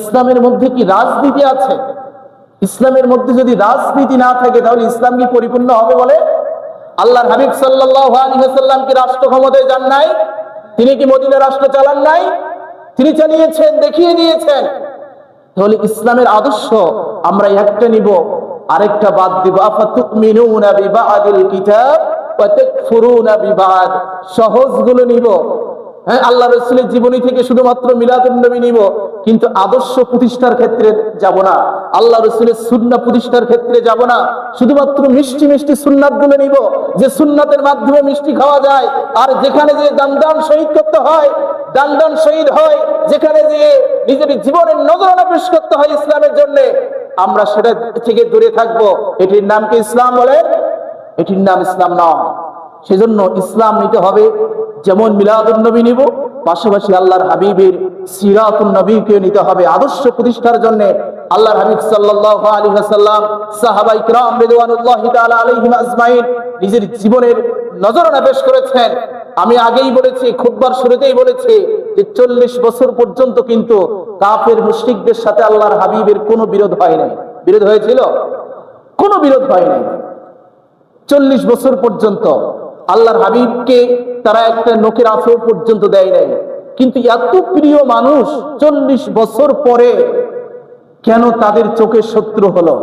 ইসলামের মধ্যে কি রাজনীতি আছে? ইসলামের মধ্যে যদি রাজনীতি না থাকে, তাহলে ইসলাম কি পরিপূর্ণ হবে বলে? আল্লাহর হাবিব ওয়াসাল্লাম কি রাষ্ট্র ক্ষমতায় যান নাই? তিনি কি মদিনা রাষ্ট্র চালান নাই? তিনি চালিয়েছেন, দেখিয়ে দিয়েছেন। তাহলে ইসলামের আদর্শ আমরা একটা নিব, আরেকটা বাদ দিব। ওয়া তাকফুরুনা নিব। হ্যাঁ আল্লাহ রসুলের জীবনী থেকে শুধুমাত্র মিলাদুন নবী নিব। কিন্তু আদর্শ প্রতিষ্ঠার ক্ষেত্রে যাব না। আল্লাহ রসুলের সুন্না প্রতিষ্ঠার ক্ষেত্রে যাব না। শুধুমাত্র মিষ্টি মিষ্টি সুন্নাতগুলো নিব, যে সুন্নাতের মাধ্যমে মিষ্টি খাওয়া যায়, আর যেখানে যে দান দান শহীদ করতে হয় দান দান শহীদ হয়, যেখানে যে নিজের জীবনের নজরানা পেশ করতে হয় ইসলামের জন্য, আমরা সেটা থেকে দূরে থাকব। এটির নাম কি ইসলাম বলে এটির নাম ইসলাম নয়। সেজন্য ইসলাম নিতে হবে। যেমন মিলাদুল নবী, পাশাপাশি আল্লাহর হাবিবের সিরাতুল নবীকে নিতে হবে আদর্শ প্রতিষ্ঠার জন্য। আল্লাহর হাবিব সাল্লাল্লাহু আলাইহি ওয়াসাল্লাম সাহাবা ইকরাম রিদওয়ানুল্লাহি তাআলা আলাইহিম আজমাইন নিজের জীবনের নজরানা পেশ করেছেন। আমি আগেই বলেছি, খুতবার শুরুতেই বলেছি যে চল্লিশ বছর পর্যন্ত কিন্তু কাফের মুশরিকদের সাথে আল্লাহর হাবিবের কোনো বিরোধ হয় নাই। বিরোধ হয়েছিল? কোনো বিরোধ হয় নাই। চল্লিশ বছর পর্যন্ত আল্লাহর হাবিবকে তারা একটা নোকের আফর পর্যন্ত দেয় নাই। কিন্তু এত প্রিয় মানুষ চল্লিশ বছর পরে কেন তাদের চোখে শত্রু হলো?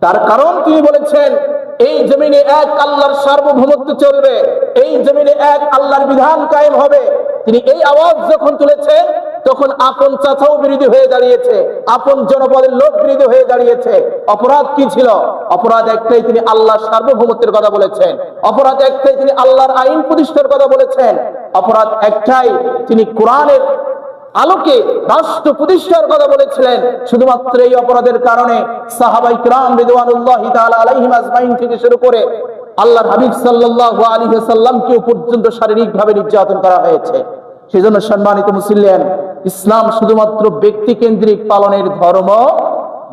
তার কারণ তিনি বলেছেন, এই জমিনে এক আল্লাহর সার্বভৌমত্ব চলবে, এই জমিনে এক আল্লাহর বিধান কায়েম হবে। তিনি এই আওয়াজ যখন তুলেছেন তখন আপন চাচাও বিরোধী হয়ে দাঁড়িয়েছে, আপন জনপদের লোক বিরোধী হয়ে দাঁড়িয়েছে। অপরাধ কি ছিল? অপরাধ একটাই তিনি আল্লাহর সার্বভৌমত্বের কথা বলেছেন। অপরাধ একটাই তিনি আল্লাহর আইন প্রতিষ্ঠার কথা বলেছেন। অপরাধ একটাই তিনি কোরআনের আলোকে রাষ্ট্র প্রতিষ্ঠার কথা বলেছিলেন। শুধুমাত্র এই অপরাধের কারণে সাহাবাই ক্রাম থেকে শুরু করে আল্লাহর হাবিব সাল্লাল্লাহু আলাইহি ওয়াসাল্লামকে পর্যন্ত শারীরিকভাবে নির্যাতন করা হয়েছে। সেজন্য সম্মানিত মুসলিম ইসলাম শুধুমাত্র ব্যক্তি কেন্দ্রিক পালনের ধর্ম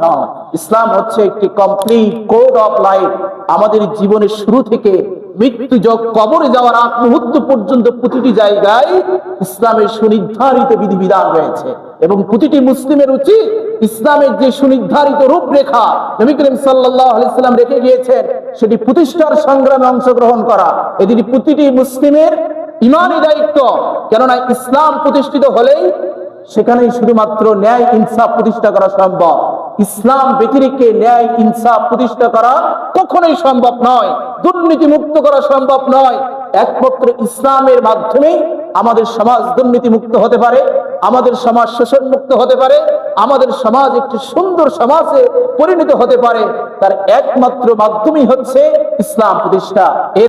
নয়। ইসলাম হচ্ছে একটি কমপ্লিট কোড অফ লাইফ আমাদের জীবনের শুরু থেকে মৃত্যু যোগ কবরে যাওয়ার আগ মুহূর্ত পর্যন্ত প্রতিটি জায়গায় ইসলামের সুনির্ধারিত বিধিবিধান রয়েছে। এবং প্রতিটি মুসলিমের উচিত ইসলামের যে সুনির্ধারিত রূপরেখা নবী করিম সাল্লাম রেখে গিয়েছেন, সেটি প্রতিষ্ঠার সংগ্রামে অংশগ্রহণ করা। এদিকে প্রতিটি মুসলিমের ইমানই দায়িত্ব। কেননা ইসলাম প্রতিষ্ঠিত হলেই সেখানেই শুধুমাত্র ন্যায় ইনসাফ প্রতিষ্ঠা করা সম্ভব। ইসলাম ব্যতিরিক্তে ন্যায় ইনসাফ প্রতিষ্ঠা করা কখনোই সম্ভব নয়। দুর্নীতি মুক্ত করা সম্ভব নয়। একমাত্র ইসলামের মাধ্যমে আমাদের সমাজ দুর্নীতি মুক্ত হতে পারে, আমাদের সমাজ শোষণ মুক্ত হতে পারে, আমাদের সমাজ একটি সুন্দর সমাজে পরিণত হতে পারে। তার একমাত্র মাধ্যমই হচ্ছে ইসলাম প্রতিষ্ঠা।